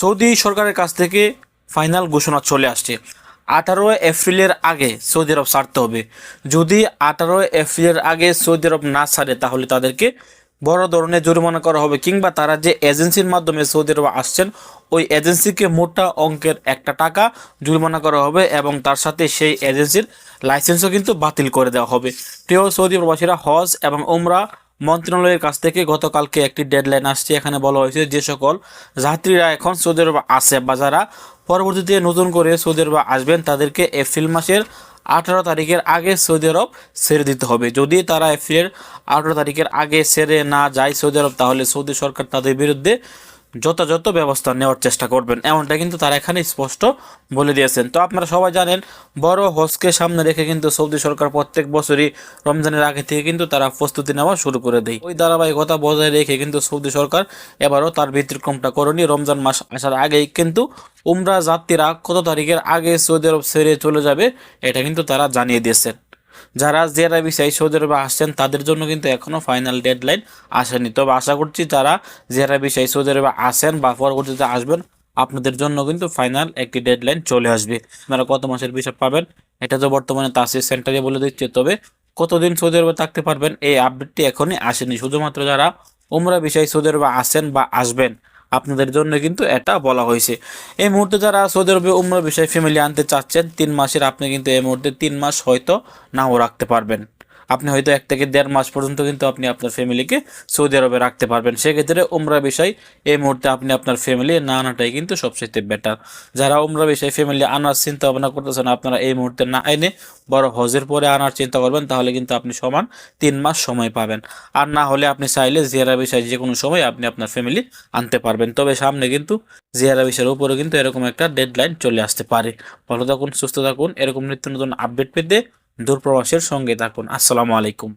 Saudi সরকারের কাছ থেকে ফাইনাল ঘোষণা চলে আসছে। আঠারো এপ্রিলের আগে সৌদি আরব ছাড়তে হবে। যদি আঠারো এপ্রিলের আগে সৌদি আরব না ছাড়ে, তাহলে তাদেরকে বড় ধরনের জরিমানা করা হবে কিংবা তারা যে এজেন্সির মাধ্যমে সৌদি আরব আসছেন, ওই এজেন্সিকে মোটা অঙ্কের একটা টাকা জরিমানা করা হবে এবং তার সাথে সেই এজেন্সির লাইসেন্সও কিন্তু বাতিল করে দেওয়া হবে। প্রিয় সৌদি প্রবাসীরা হজ এবং ওমরা মন্ত্রণালয়ের কাছ থেকে গতকালকে একটি ডেডলাইন আসছে। এখানে বলা হয়েছে যে সকল যাত্রীরা এখন সৌদি আরব আসে বা যারা পরবর্তীতে নতুন করে সৌদি আরব আসবেন, তাদেরকে এপ্রিল মাসের আঠারো তারিখের আগে সৌদি আরব ছেড়ে দিতে হবে। যদি তারা এপ্রিলের আঠারো তারিখের আগে ছেড়ে না যায় সৌদি আরব, তাহলে সৌদি সরকার তাদের বিরুদ্ধে যথাযথ ব্যবস্থা নেওয়ার চেষ্টা করবেন। এমনটা কিন্তু তারা এখানে স্পষ্ট বলে দিয়েছেন। তো আপনারা সবাই জানেন, বড় হজকে সামনে রেখে কিন্তু সৌদি সরকার প্রত্যেক বছরই রমজানের আগে থেকে কিন্তু তারা প্রস্তুতি নেওয়া শুরু করে দেয়। ওই ধারাবাহিকতা বজায় রেখে কিন্তু সৌদি সরকার এবারও তার ব্যতিক্রমটা করেনি। রমজান মাস আসার আগেই কিন্তু উমরা যাত্রীরা কত তারিখের আগে সৌদি আরব ছেড়ে চলে যাবে, এটা কিন্তু তারা জানিয়ে দিয়েছেন। যারা জেরা বিষয় সৌদি আরবে আসছেন, তাদের জন্য কিন্তু এখনও ফাইনাল ডেডলাইন আসেনি। তবে আশা করছি যারা জেরা বিষয় সৌদি আরবে আসেন বা পরবর্তীতে আসবেন, আপনাদের জন্য কিন্তু ফাইনাল একটি ডেডলাইন চলে আসবে। আপনারা কত মাসের বিষয় পাবেন, এটা তো বর্তমানে তাসির সেন্টারে বলে দিচ্ছে। তবে কতদিন সৌদি আরবে থাকতে পারবেন, এই আপডেটটি এখনই আসেনি। শুধুমাত্র যারা উমরা বিষয় সৌদি আরবে আসেন বা আসবেন আপনাদের জন্য কিন্তু এটা বলা হয়েছে। এই মুহূর্তে যারা সৌদি আরবে উমরা বিষয় ফ্যামিলি আনতে চাচ্ছেন, তিন মাসের আপনি কিন্তু এই মুহূর্তে তিন মাস হয়তো নাও রাখতে পারবেন। আপনি হয়তো এক থেকে দেড় মাস পর্যন্ত কিন্তু আপনি আপনার ফ্যামিলিকে সৌদি আরবে রাখতে পারবেন। সেক্ষেত্রে উমরা বিষয়, এই মুহূর্তে আপনি আপনার ফ্যামিলি না আনাটাই কিন্তু সবচেয়ে বেটার যারা উমরা বিষয় ফ্যামিলি আনার চিন্তা ভাবনা করতেছেন, আপনারা এই মুহূর্তে না এনে বড় হজের পরে আনার চিন্তা করবেন, তাহলে কিন্তু আপনি সমান তিন মাস সময় পাবেন। আর না হলে আপনি চাইলে জিয়ারা বিষয় যে কোনো সময় আপনি আপনার ফ্যামিলি আনতে পারবেন। তবে সামনে কিন্তু জিয়ারা বিষয়ের উপরে কিন্তু এরকম একটা ডেডলাইন চলে আসতে পারে। ভালো থাকুন, সুস্থ থাকুন, এরকম নিত্য নতুন আপডেট পেতে দূরপ্রবাসের সঙ্গে থাকুন। আসসালামু আলাইকুম।